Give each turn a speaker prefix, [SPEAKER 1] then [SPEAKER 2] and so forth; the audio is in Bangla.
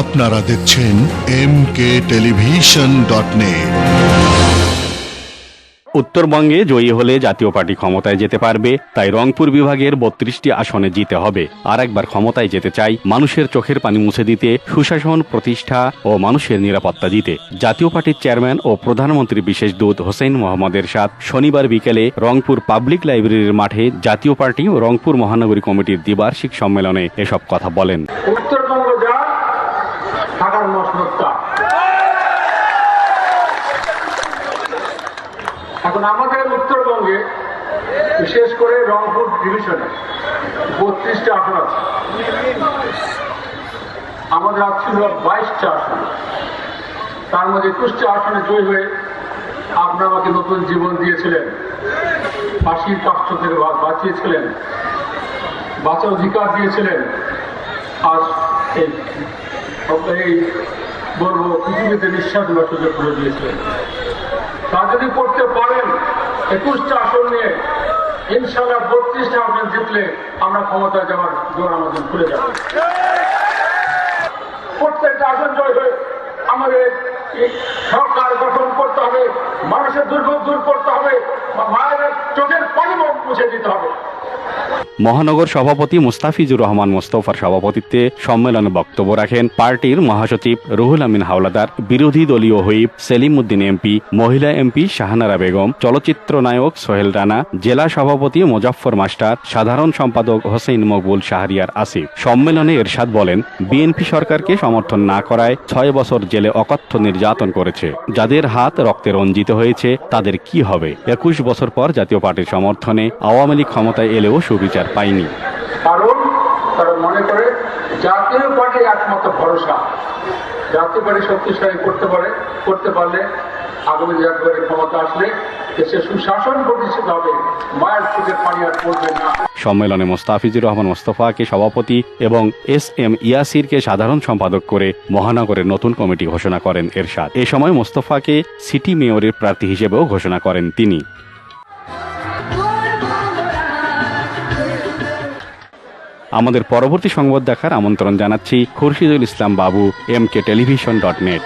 [SPEAKER 1] আপনারা দেখছেন M K television dot net
[SPEAKER 2] উত্তরবঙ্গে জয়ী হলে জাতীয় পার্টি ক্ষমতায় যেতে পারবে তাই রংপুর বিভাগের বত্রিশটি আসনে জিতে হবে। আর একবার ক্ষমতায় যেতে চাই মানুষের চোখের পানি মুছে দিতে সুশাসন প্রতিষ্ঠা ও মানুষের নিরাপত্তা দিতে। জাতীয় পার্টির চেয়ারম্যান ও প্রধানমন্ত্রী বিশেষ দূত হোসেন মোহাম্মদ এরশাদ শনিবার বিকেলে রংপুর পাবলিক লাইব্রেরির মাঠে জাতীয় পার্টি ও রংপুর মহানগরী কমিটির দ্বিবার্ষিক সম্মেলনে এসব কথা বলেন।
[SPEAKER 3] ঢাকার মশনতা এখন আমাদের উত্তরবঙ্গে, বিশেষ করে রংপুর ডিভিশনে বত্রিশটা আসন আছে। আমাদের আজ ছিল বাইশটা আসন। তার মধ্যে একুশটা আসনে জয়ী হয়ে আপনি আমাকে নতুন জীবন দিয়েছিলেন। ফাঁসির কষ্ট থেকে বাঁচিয়েছিলেন। বাঁচার অধিকার দিয়েছিলেন। আজ এই এই বলব, পৃথিবীতে নিঃশ্বাস নেওয়ার সুযোগ করে দিয়েছিলেন। তা যদি করতে পারেন, একুশটা আসন নিয়ে ইনশাল্লাহ বত্রিশটা আসন জিতলে আমরা ক্ষমতায় যাওয়ার জোর আমাদের খুলে যাবে। প্রত্যেকটা আসন জয় হয়ে আমাদের সরকার গঠন করতে হবে, মানুষের দুর্ভোগ দূর করতে হবে মায়ের চোখের পানি মুছে দিতে হবে।
[SPEAKER 2] মহানগর সভাপতি মুস্তাফিজুর রহমান মোস্তফার সভাপতিত্বে সম্মেলনে বক্তব্য রাখেন পার্টির মহাসচিব রুহুল আমিন হাওলাদার, বিরোধী দলীয় হুইপ সেলিম উদ্দিন এমপি, মহিলা এমপি শাহানারা বেগম, চলচ্চিত্র নায়ক সোহেল রানা, জেলা সভাপতি মোজাফফর মাস্টার, সাধারণ সম্পাদক হোসেন মকবুল শাহরিয়ার আসিফ। সম্মেলনে এরশাদ বলেন, বিএনপি সরকারকে সমর্থন না করায় ছয় বছর জেলে অকথ্য নির্যাতন করেছে। যাদের হাত রক্তে রঞ্জিত হয়েছে, তাদের কি হবে? একুশ বছর পর জাতীয় পার্টির সমর্থনে আওয়ামী লীগ ক্ষমতায় এলেও সুবিচার পায়নি
[SPEAKER 3] কারণ তারা মনে করে জাতীয় পার্টি একমাত্র ভরসা। জাতীয় পার্টি শক্তিশালী করতে পারে করতে পারলে আগামী পার্টি ক্ষমতা আসলে দেশে সুশাসন প্রতিষ্ঠিত হবে মায়ের চোখের পানি আর পড়বে না।
[SPEAKER 2] সম্মেলনে মোস্তাফিজুর রহমান মোস্তফাকে সভাপতি এবং এস এম ইয়াসিরকে সাধারণ সম্পাদক করে মহানগরের নতুন কমিটি ঘোষণা করেন এরশাদ। এ সময় মোস্তফাকে সিটি মেয়রের প্রার্থী হিসেবেও ঘোষণা করেন তিনি। আমাদের পরবর্তী সংবাদ দেখার আমন্ত্রণ জানাচ্ছি Khurshidul Islam Babu M K television dot net